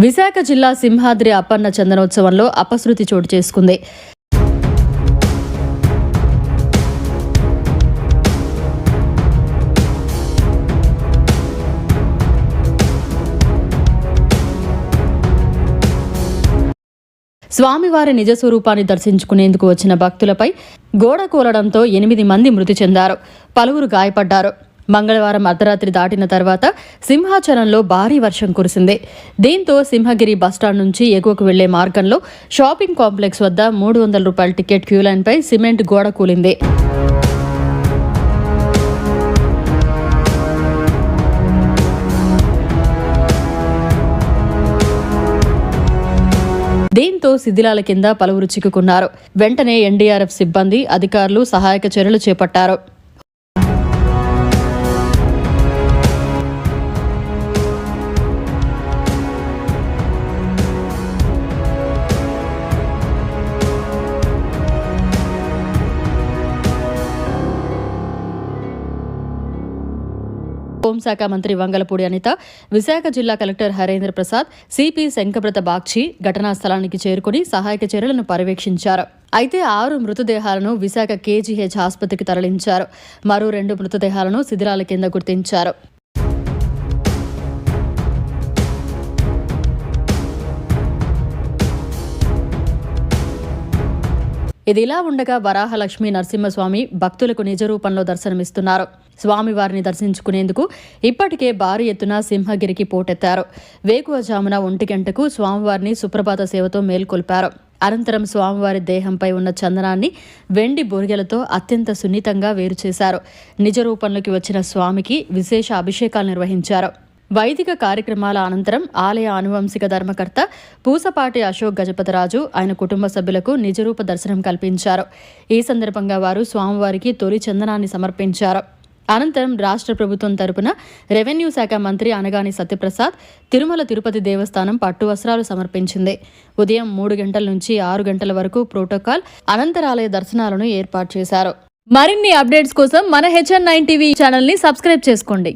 విశాఖ జిల్లా సింహాద్రి అప్పన్న చందనోత్సవంలో అపశృతి చోటు చేసుకుంది. స్వామివారి నిజ స్వరూపాన్ని దర్శించుకునేందుకు వచ్చిన భక్తులపై గోడ కూలడంతో ఎనిమిది మంది మృతి చెందారు. పలువురు గాయపడ్డారు. మంగళవారం అర్ధరాత్రి దాటిన తర్వాత సింహాచలంలో భారీ వర్షం కురిసింది. దీంతో సింహగిరి బస్టాండ్ నుంచి ఎగువకు వెళ్ళే మార్గంలో షాపింగ్ కాంప్లెక్స్ వద్ద మూడు వందల రూపాయల టికెట్ క్యూలైన్పై సిమెంట్ గోడ కూలింది. దీంతో శిథిలాల కింద పలువురు చిక్కుకున్నారు. వెంటనే ఎన్డీఆర్ఎఫ్ సిబ్బంది అధికారులు సహాయక చర్యలు చేపట్టారు. హోంశాఖ మంత్రి వంగలపూడి అనిత విశాఖ జిల్లా కలెక్టర్ హరేంద్ర ప్రసాద్ సిపి శంకబ్రత బాగ్చి ఘటనా స్థలానికి చేరుకుని సహాయక చర్యలను పర్యవేక్షించారు. అయితే ఆరు మృతదేహాలను విశాఖ కేజీహెచ్ ఆసుపత్రికి తరలించారు. మరో రెండు మృతదేహాలను శిథిరాల కింద గుర్తించారు. ఇదిలా ఉండగా వరాహలక్ష్మి నరసింహస్వామి భక్తులకు నిజ రూపంలో దర్శనమిస్తున్నారు. స్వామివారిని దర్శించుకునేందుకు ఇప్పటికే భారీ ఎత్తున సింహగిరికి పోటెత్తారు. వేకువజామున ఒంటి గంటకు స్వామివారిని సుప్రభాత సేవతో మేల్కొల్పారు. అనంతరం స్వామివారి దేహంపై ఉన్న చందనాన్ని వెండి బొరిగెలతో అత్యంత సున్నితంగా వేరు చేశారు నిజ రూపంలోకి వచ్చిన స్వామికి విశేష అభిషేకాలు నిర్వహించారు. వైదిక కార్యక్రమాల అనంతరం ఆలయ ఆనువంశిక ధర్మకర్త పూసపాటి అశోక్ గజపతిరాజు ఆయన కుటుంబ సభ్యులకు నిజరూప దర్శనం కల్పించారు. ఈ సందర్భంగా వారు స్వామివారికి తొలి చందనాన్ని సమర్పించారు. అనంతరం రాష్ట్ర ప్రభుత్వం తరపున రెవెన్యూ శాఖ మంత్రి అనగాని సత్యప్రసాద్ తిరుమల తిరుపతి దేవస్థానం పట్టు వస్త్రాలు సమర్పించింది. ఉదయం మూడు గంటల నుంచి ఆరు గంటల వరకు ప్రోటోకాల్ అనంతరాలయ దర్శనాలను ఏర్పాటు చేశారు. మరిన్ని అప్డేట్స్ కోసం మన హెచ్ఎన్ నైన్ టీవీ ఛానల్ని సబ్స్క్రైబ్ చేసుకోండి.